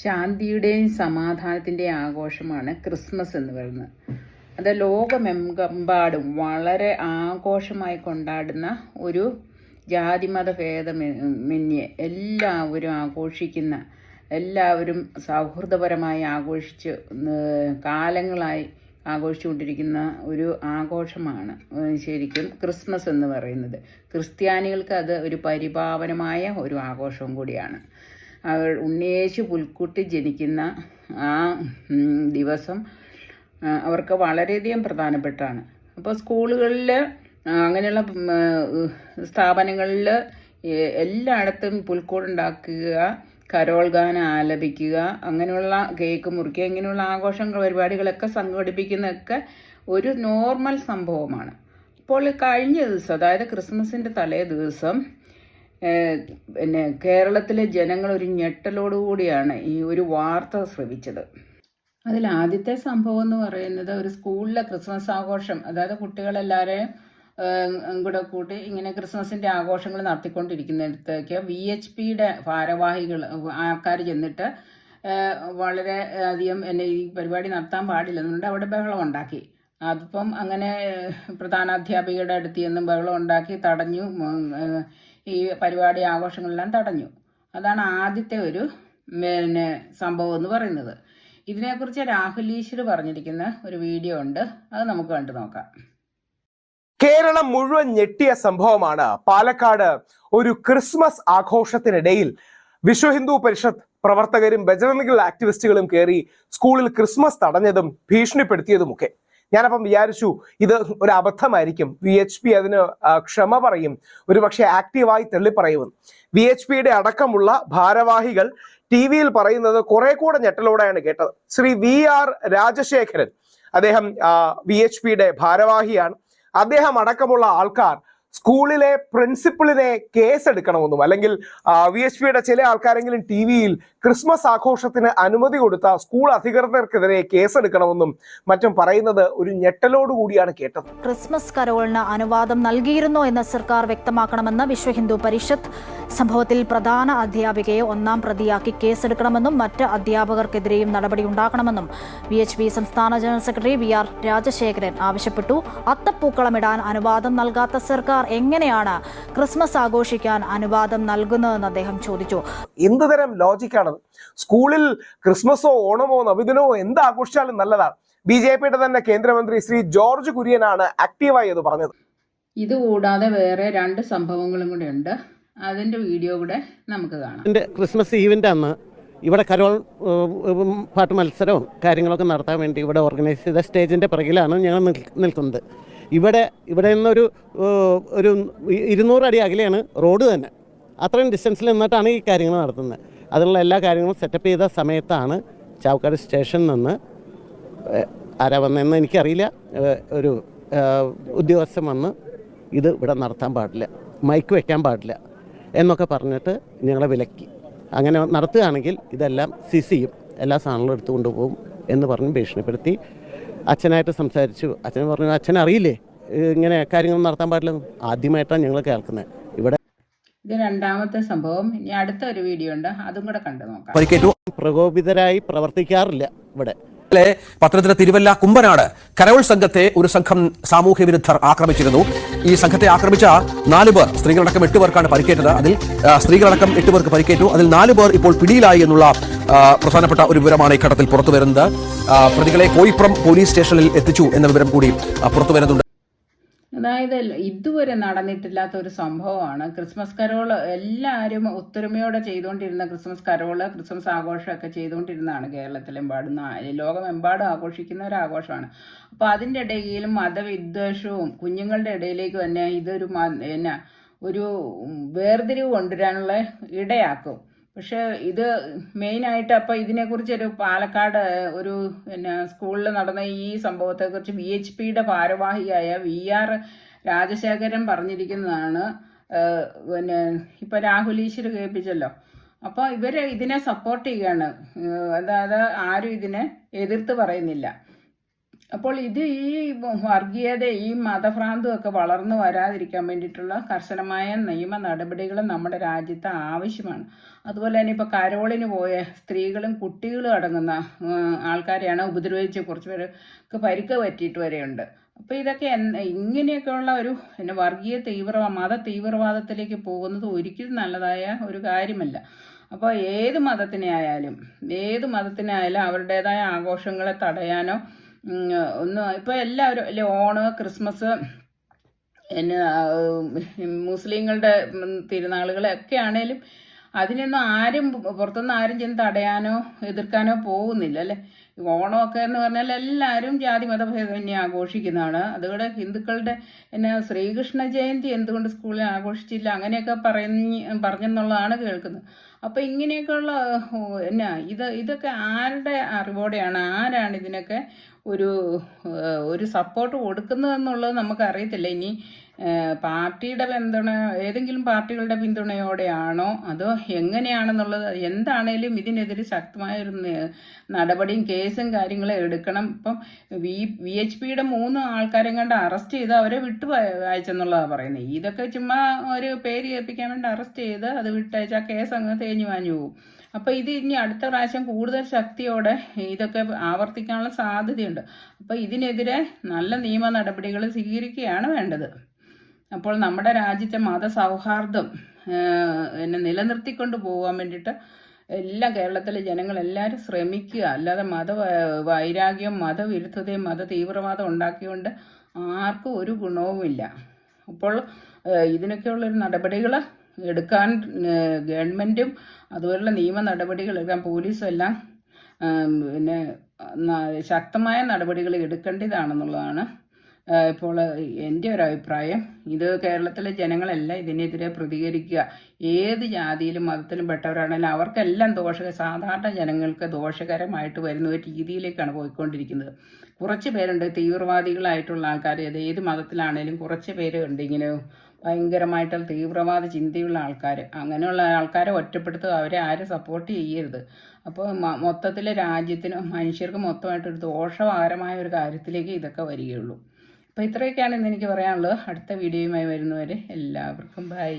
ശാന്തിയുടെയും സമാധാനത്തിന്റെയും ആഘോഷമാണ് ക്രിസ്മസ് എന്ന് പറയുന്നത്. അത് ലോകമെമ്പാടും വളരെ ആഘോഷമായി കൊണ്ടാടുന്ന ഒരു ജാതിമത ഭേദമന്യേ എല്ലാവരും ആഘോഷിക്കുന്ന എല്ലാവരും സൗഹൃദപരമായി ആഘോഷിച്ച് കാലങ്ങളായി ആഘോഷിച്ചുകൊണ്ടിരിക്കുന്ന ഒരു ആഘോഷമാണ് ശരിക്കും ക്രിസ്മസ് എന്ന് പറയുന്നത്. ക്രിസ്ത്യാനികൾക്ക് അത് ഒരു പരിപാവനമായ ഒരു ആഘോഷവും കൂടിയാണ്. ഉണ്ണിയേശു പുൽക്കുട്ടി ജനിക്കുന്ന ആ ദിവസം അവർക്ക് വളരെയധികം പ്രധാനപ്പെട്ടാണ്. അപ്പോൾ സ്കൂളുകളിൽ അങ്ങനെയുള്ള സ്ഥാപനങ്ങളിൽ എല്ലായിടത്തും പുൽക്കൂടുണ്ടാക്കുക കരോൾ ഗാനം ആലപിക്കുക അങ്ങനെയുള്ള കേക്ക് മുറിക്കുക ഇങ്ങനെയുള്ള ആഘോഷങ്ങൾ പരിപാടികളൊക്കെ സംഘടിപ്പിക്കുന്നതൊക്കെ ഒരു നോർമൽ സംഭവമാണ്. അപ്പോൾ കഴിഞ്ഞ ദിവസം അതായത് ക്രിസ്മസിന്റെ തലേ ദിവസം പിന്നെ കേരളത്തിലെ ജനങ്ങൾ ഒരു ഞെട്ടലോടുകൂടിയാണ് ഈ ഒരു വാർത്ത ശ്രവിച്ചത്. അതിൽ ആദ്യത്തെ സംഭവം എന്ന് പറയുന്നത് ഒരു സ്കൂളിലെ ക്രിസ്മസ് ആഘോഷം. അതായത് കുട്ടികളെല്ലാവരെയും കൂടെ കൂട്ടി ഇങ്ങനെ ക്രിസ്മസിന്റെ ആഘോഷങ്ങൾ നടത്തിക്കൊണ്ടിരിക്കുന്നിടത്തേക്ക് വി എച്ച് പിയുടെ ഭാരവാഹികൾ ആൾക്കാർ ചെന്നിട്ട് വളരെ അധികം എന്നെ ഈ പരിപാടി നടത്താൻ പാടില്ലെന്നുണ്ട് അവിടെ ബഹളം ഉണ്ടാക്കി. അതിപ്പം അങ്ങനെ പ്രധാനാധ്യാപികയുടെ അടുത്ത് നിന്നും ബഹളം ഉണ്ടാക്കി തടഞ്ഞു ഈ പരിപാടി ആഘോഷങ്ങളെല്ലാം തടഞ്ഞു. അതാണ് ആദ്യത്തെ ഒരു പിന്നെ സംഭവം എന്ന് പറയുന്നത്. ഇതിനെക്കുറിച്ച് രാഹുൽ ഈശ്വർ പറഞ്ഞിരിക്കുന്ന ഒരു വീഡിയോ ഉണ്ട്. അത് നമുക്ക് കണ്ടു നോക്കാം. കേരളം മുഴുവൻ ഞെട്ടിയ സംഭവമാണ്. പാലക്കാട് ഒരു ക്രിസ്മസ് ആഘോഷത്തിനിടയിൽ വിശ്വ ഹിന്ദു പരിഷത്ത് പ്രവർത്തകരും ബജറംഗിൾ ആക്ടിവിസ്റ്റുകളും കയറി സ്കൂളിൽ ക്രിസ്മസ് തടഞ്ഞതും ഭീഷണിപ്പെടുത്തിയതുമൊക്കെ. ഞാനപ്പം വിചാരിച്ചു ഇത് ഒരു അബദ്ധമായിരിക്കും. വി എച്ച് പി അതിന് ക്ഷമ പറയും. ഒരുപക്ഷെ ആക്റ്റീവായി തള്ളിപ്പറയുമെന്ന്. വി എച്ച് പിയുടെ അടക്കമുള്ള ഭാരവാഹികൾ ടി വിയിൽ പറയുന്നത് കുറെ കൂടെ ഞെട്ടലോടെയാണ് കേട്ടത്. ശ്രീ വി ആർ രാജശേഖരൻ അദ്ദേഹം വി എച്ച് പിയുടെ ഭാരവാഹിയാണ്. അദ്ദേഹം അടക്കമുള്ള ആൾക്കാർ സ്കൂളിലെ പ്രിൻസിപ്പളിനെ കേസെടുക്കണമെന്നും അല്ലെങ്കിൽ വി എച്ച് പിയുടെ ചില ആൾക്കാരെങ്കിലും ടി വിയിൽ ക്രിസ്മസ് ആഘോഷത്തിന് അനുമതി കൊടുത്ത സ്കൂൾ അധികൃതർക്കെതിരെ കേസെടുക്കണമെന്നും മറ്റും പറയുന്നത് ഒരു ഞെട്ടലോട് കൂടിയാണ് കേട്ടത്. ക്രിസ്മസ് കരോളിന് അനുവാദം നൽകിയിരുന്നോ എന്ന് സർക്കാർ വ്യക്തമാക്കണമെന്ന് വിശ്വ ഹിന്ദു പരിഷത്ത് സംഭവത്തിൽ പ്രധാന അധ്യാപികയെ ഒന്നാം പ്രതിയാക്കി കേസെടുക്കണമെന്നും മറ്റ് അധ്യാപകർക്കെതിരെയും നടപടിയുണ്ടാക്കണമെന്നും വി എച്ച് പി സംസ്ഥാന general secretary V R Rajasekharan ആവശ്യപ്പെട്ടു. അത്തപ്പൂക്കളമിടാൻ അനുവാദം നൽകാത്ത സർക്കാർ എങ്ങനെയാണ് ക്രിസ്മസ് ആഘോഷിക്കാൻ അനുവാദം നൽകുന്നതെന്ന് അദ്ദേഹം ചോദിച്ചു. എന്ത് തരം ലോജിക്കാണത് സ്കൂളിൽ ക്രിസ്മസോ ഓണമോ നവിദിനോ എന്ത് ആഘോഷിച്ചാലും നല്ലതാണ്. ബി ജെ പിയുടെ തന്നെ കേന്ദ്രമന്ത്രി ശ്രീ ജോർജ് കുര്യനാണ് ആക്റ്റീവായി അത് പറഞ്ഞത്. ഇതുകൂടാതെ വേറെ രണ്ട് സംഭവങ്ങളും കൂടെ ഉണ്ട്. അതിന്റെ വീഡിയോ കൂടെ നമുക്ക് കാണാം. ക്രിസ്മസ് ഈവന്റ് അന്ന് ഇവിടെ കരോൾ പാട്ട് മത്സരവും കാര്യങ്ങളൊക്കെ നടത്താൻ വേണ്ടി ഇവിടെ ഓർഗനൈസ് ചെയ്ത സ്റ്റേജിന്റെ പിറകിലാണ് ഞങ്ങൾ നിൽ- നിൽക്കുന്നത്. ഇവിടെ ഇവിടെ നിന്നൊരു ഒരു ഇരുന്നൂറ് അടി അകലെയാണ് റോഡ് തന്നെ. അത്രയും ഡിസ്റ്റൻസിൽ നിന്നിട്ടാണ് ഈ കാര്യങ്ങൾ നടത്തുന്നത്. അതിനുള്ള എല്ലാ കാര്യങ്ങളും സെറ്റപ്പ് ചെയ്ത സമയത്താണ് ചാവക്കാട് സ്റ്റേഷനിൽ നിന്ന് ആരാ വന്നതെന്ന് എനിക്കറിയില്ല. ഒരു ഉദ്യോഗസ്ഥൻ വന്ന് ഇത് ഇവിടെ നടത്താൻ പാടില്ല. മൈക്ക് വയ്ക്കാൻ പാടില്ല. എന്നൊക്കെ പറഞ്ഞിട്ട് ഞങ്ങളെ വിലക്കി. അങ്ങനെ നടത്തുകയാണെങ്കിൽ ഇതെല്ലാം സിസിയും എല്ലാ സാധനങ്ങളും എടുത്തു കൊണ്ടുപോകും എന്ന് പറഞ്ഞ് ഭീഷണിപ്പെടുത്തി അച്ഛനായിട്ട് സംസാരിച്ചു. അച്ഛൻ പറഞ്ഞു അച്ഛൻ അറിയില്ലേ? ഇങ്ങനെ കാര്യങ്ങൾ നടത്താൻ പാടില്ല ആദ്യമായിട്ടാണ് ഞങ്ങൾ കേൾക്കുന്നത്. ഇവിടെ ഇത് രണ്ടാമത്തെ സംഭവം. ഇനി അടുത്ത ഒരു വീഡിയോ ഉണ്ട്. അതും കൂടെ കണ്ടു നോക്കാം. പ്രകോപിതരായി പ്രവർത്തിക്കാറില്ല ഇവിടെ. ഇന്നലെ പത്തനംതിട്ട തിരുവല്ല കുമ്പനാട് കരോൾ സംഘത്തെ ഒരു സംഘം സാമൂഹ്യ വിരുദ്ധർ ആക്രമിച്ചിരുന്നു. ഈ സംഘത്തെ ആക്രമിച്ച നാല് പേർ സ്ത്രീകളടക്കം എട്ട് പേർക്കാണ് പരിക്കേറ്റത്. അതിൽ സ്ത്രീകളടക്കം എട്ട് പേർക്ക് പരിക്കേറ്റു. അതിൽ നാല് പേർ ഇപ്പോൾ പിടിയിലായി എന്നുള്ള പ്രധാനപ്പെട്ട ഒരു വിവരമാണ് ഈ ഘട്ടത്തിൽ പുറത്തു വരുന്നത് പ്രതികളെ കോയിപ്പുറം പോലീസ് സ്റ്റേഷനിൽ എത്തിച്ചു എന്ന വിവരം കൂടി പുറത്തു വരുന്നുണ്ട് അതായത് ഇതുവരെ നടന്നിട്ടില്ലാത്ത ഒരു സംഭവമാണ്. ക്രിസ്മസ് കരോൾ എല്ലാവരും ഒത്തൊരുമയോടെ ചെയ്തുകൊണ്ടിരുന്ന ക്രിസ്മസ് കരോൾ ക്രിസ്മസ് ആഘോഷമൊക്കെ ചെയ്തുകൊണ്ടിരുന്നതാണ് കേരളത്തിലെമ്പാടും. ലോകമെമ്പാടും ആഘോഷിക്കുന്ന ഒരു ആഘോഷമാണ്. അപ്പോൾ അതിന്റെ ഇടയിൽ മതവിദ്വേഷവും കുഞ്ഞുങ്ങളുടെ ഇടയിലേക്ക് തന്നെ ഇതൊരു എന്നാ ഒരു വേർതിരിവ് കൊണ്ടുവരാനുള്ള ഇടയാക്കും. പക്ഷെ ഇത് മെയിനായിട്ട് അപ്പോൾ ഇതിനെക്കുറിച്ചൊരു പാലക്കാട് ഒരു പിന്നെ സ്കൂളിൽ നടന്ന ഈ സംഭവത്തെക്കുറിച്ച് വി എച്ച് പിയുടെ ഭാരവാഹിയായ വി ആർ രാജശേഖരൻ പറഞ്ഞിരിക്കുന്നതാണ്. പിന്നെ ഇപ്പം രാഹുൽ ഈശ്വർ കേൾപ്പിച്ചല്ലോ. അപ്പോൾ ഇവർ ഇതിനെ സപ്പോർട്ട് ചെയ്യുകയാണ് അതായത് ആരും ഇതിനെ എതിർത്ത് പറയുന്നില്ല. അപ്പോൾ ഇത് ഈ വർഗീയത ഈ മതഭ്രാന്തും ഒക്കെ വളർന്നു വരാതിരിക്കാൻ വേണ്ടിയിട്ടുള്ള കർശനമായ നിയമ നടപടികൾ നമ്മുടെ രാജ്യത്ത് ആവശ്യമാണ്. അതുപോലെ തന്നെ ഇപ്പോൾ കരോളിന് പോയ സ്ത്രീകളും കുട്ടികളും അടങ്ങുന്ന ആൾക്കാരെയാണ് ഉപദ്രവിച്ച് കുറച്ച് പേർക്ക് പരിക്ക് പറ്റിയിട്ട് വരെയുണ്ട്. അപ്പോൾ ഇതൊക്കെ ഇങ്ങനെയൊക്കെയുള്ള ഒരു പിന്നെ വർഗീയ തീവ്ര മത തീവ്രവാദത്തിലേക്ക് പോകുന്നത് ഒരിക്കലും നല്ലതായ ഒരു കാര്യമല്ല. അപ്പോൾ ഏത് മതത്തിനെ ആയാലും ഏത് മതത്തിനായാലും അവരുടേതായ ആഘോഷങ്ങളെ തടയാനോ ഒന്ന് ഇപ്പോൾ എല്ലാവരും അല്ലെ ഓണ് ക്രിസ്മസ് പിന്നെ മുസ്ലിങ്ങളുടെ തിരുനാളുകളൊക്കെ ആണേലും അതിനൊന്നും ആരും പുറത്തുനിന്ന് ആരും ചെന്ന് തടയാനോ എതിർക്കാനോ പോകുന്നില്ല അല്ലേ? ഓണമൊക്കെ എന്ന് പറഞ്ഞാൽ എല്ലാവരും ജാതി മതഭേദമന്യേ ആഘോഷിക്കുന്നതാണ്. അതുകൂടെ ഹിന്ദുക്കളുടെ പിന്നെ ശ്രീകൃഷ്ണ ജയന്തി എന്തുകൊണ്ട് സ്കൂളിൽ ആഘോഷിച്ചില്ല അങ്ങനെയൊക്കെ പറഞ്ഞ് പറഞ്ഞെന്നുള്ളതാണ് കേൾക്കുന്നത്. അപ്പോൾ ഇങ്ങനെയൊക്കെയുള്ള എന്നാ ഇത് ഇതൊക്കെ ആരുടെ അറിവോടെയാണ് ആരാണ് ഇതിനൊക്കെ ഒരു ഒരു സപ്പോർട്ട് കൊടുക്കുന്നതെന്നുള്ളത് നമുക്കറിയത്തില്ല. ഇനി പാർട്ടിയുടെ പിന്തുണ ഏതെങ്കിലും പാർട്ടികളുടെ പിന്തുണയോടെയാണോ അതോ എങ്ങനെയാണെന്നുള്ളത് എന്താണേലും ഇതിനെതിരെ ശക്തമായ ഒരു നടപടിയും കേസും കാര്യങ്ങളും എടുക്കണം. ഇപ്പം വി വി എച്ച് പിയുടെ മൂന്ന് ആൾക്കാരെ കണ്ട് അറസ്റ്റ് ചെയ്ത് അവരെ വിട്ടു അയച്ചെന്നുള്ളതാണ് പറയുന്നത്. ഇതൊക്കെ ചുമ്മാ ഒരു പേര് കേൾപ്പിക്കാൻ വേണ്ടി അറസ്റ്റ് ചെയ്ത് അത് വിട്ടയച്ച് കേസ് അങ്ങ് തേഞ്ഞു വാഞ്ഞു പോകും. അപ്പോൾ ഇത് ഇനി അടുത്ത പ്രാവശ്യം കൂടുതൽ ശക്തിയോടെ ഇതൊക്കെ ആവർത്തിക്കാനുള്ള സാധ്യതയുണ്ട്. അപ്പോൾ ഇതിനെതിരെ നല്ല നിയമ നടപടികൾ സ്വീകരിക്കുകയാണ് വേണ്ടത്. അപ്പോൾ നമ്മുടെ രാജ്യത്തെ മതസൗഹാർദ്ദം എന്നെ നിലനിർത്തിക്കൊണ്ട് പോകാൻ വേണ്ടിയിട്ട് എല്ലാ കേരളത്തിലെ ജനങ്ങളെല്ലാവരും ശ്രമിക്കുക. അല്ലാതെ മത വൈരാഗ്യം മതവിരുദ്ധതയും മത തീവ്രവാദം ഉണ്ടാക്കിക്കൊണ്ട് ആർക്കും ഒരു ഗുണവുമില്ല. അപ്പോൾ ഇതിനൊക്കെയുള്ളൊരു നടപടികൾ എടുക്കാൻ ഗവൺമെന്റും അതുപോലുള്ള നിയമ നടപടികൾ എടുക്കാൻ പോലീസും എല്ലാം പിന്നെ ശക്തമായ നടപടികൾ എടുക്കേണ്ടതാണെന്നുള്ളതാണ് ഇപ്പോൾ എന്റെ ഒരു അഭിപ്രായം. ഇത് കേരളത്തിലെ ജനങ്ങളെല്ലാം ഇതിനെതിരെ പ്രതികരിക്കുക. ഏത് ജാതിയിലും മതത്തിലും പെട്ടവരാണെങ്കിലും അവർക്കെല്ലാം ദോഷ സാധാരണ ജനങ്ങൾക്ക് ദോഷകരമായിട്ട് വരുന്ന ഒരു രീതിയിലേക്കാണ് പോയിക്കൊണ്ടിരിക്കുന്നത്. കുറച്ച് പേരുണ്ട് തീവ്രവാദികളായിട്ടുള്ള ആൾക്കാർ അത് ഏത് മതത്തിലാണെങ്കിലും കുറച്ച് പേരുണ്ട് ഇങ്ങനെ ഭയങ്കരമായിട്ടുള്ള തീവ്രവാദ ചിന്തയുള്ള ആൾക്കാർ അങ്ങനെയുള്ള ആൾക്കാരെ ഒറ്റപ്പെടുത്തുക അവരെ ആരും സപ്പോർട്ട് ചെയ്യരുത്. അപ്പോൾ മൊത്തത്തിൽ രാജ്യത്തിന് മനുഷ്യർക്ക് മൊത്തമായിട്ടൊരു ദോഷകരമായ ഒരു കാര്യത്തിലേക്ക് ഇതൊക്കെ വരികയുള്ളൂ. അപ്പോൾ ഇത്രയൊക്കെയാണ് ഇന്ന് എനിക്ക് പറയാനുള്ളത്. അടുത്ത വീഡിയോയുമായി വരുന്നവരെ എല്ലാവർക്കും ബൈ